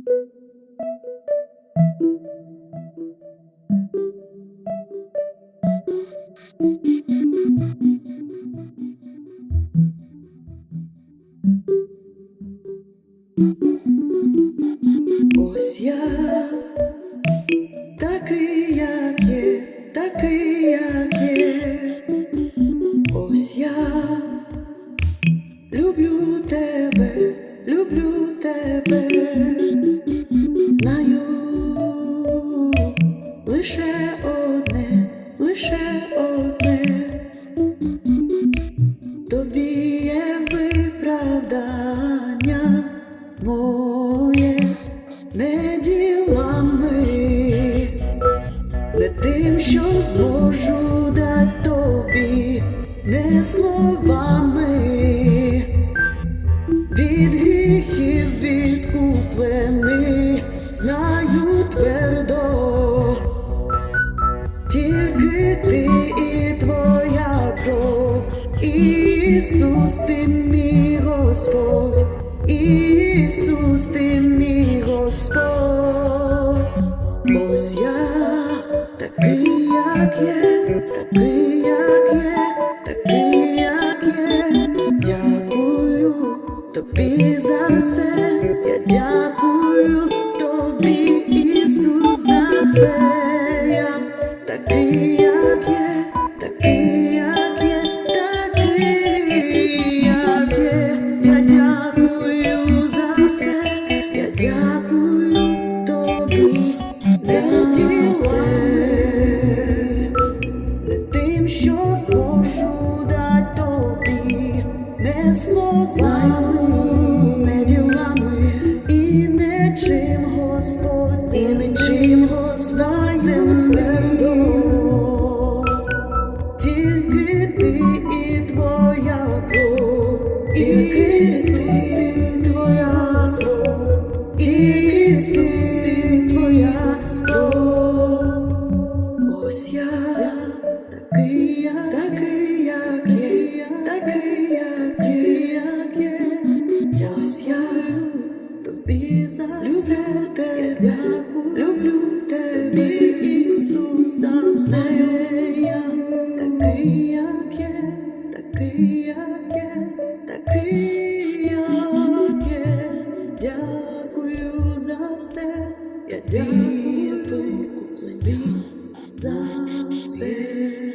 Ось я такий, як є, такий, як є. Ось я люблю тебе, люблю тебе. Лише одне, лише одне. Тобі є виправдання моє не ділами, не тим, що зможу дати тобі, не словами, Господь, Ісус, ти мій Господь, ось я такий, як є, такий, як є, такий, як є. Дякую тобі за все, я дякую тобі, Ісус, за все. Я такий, що зможу дати тобі, не словами, не ділами, і не чим Господь, і не чим Господь твердо. Тільки ти і твоя кров, тільки Ісус, ти твоя тільки Ісус, ти твоя Господь. Ось я Я люблю тебе, Ісус, за все я такий, як є, такий, як є, такий, є. Дякую за все, я дякую, ти за все.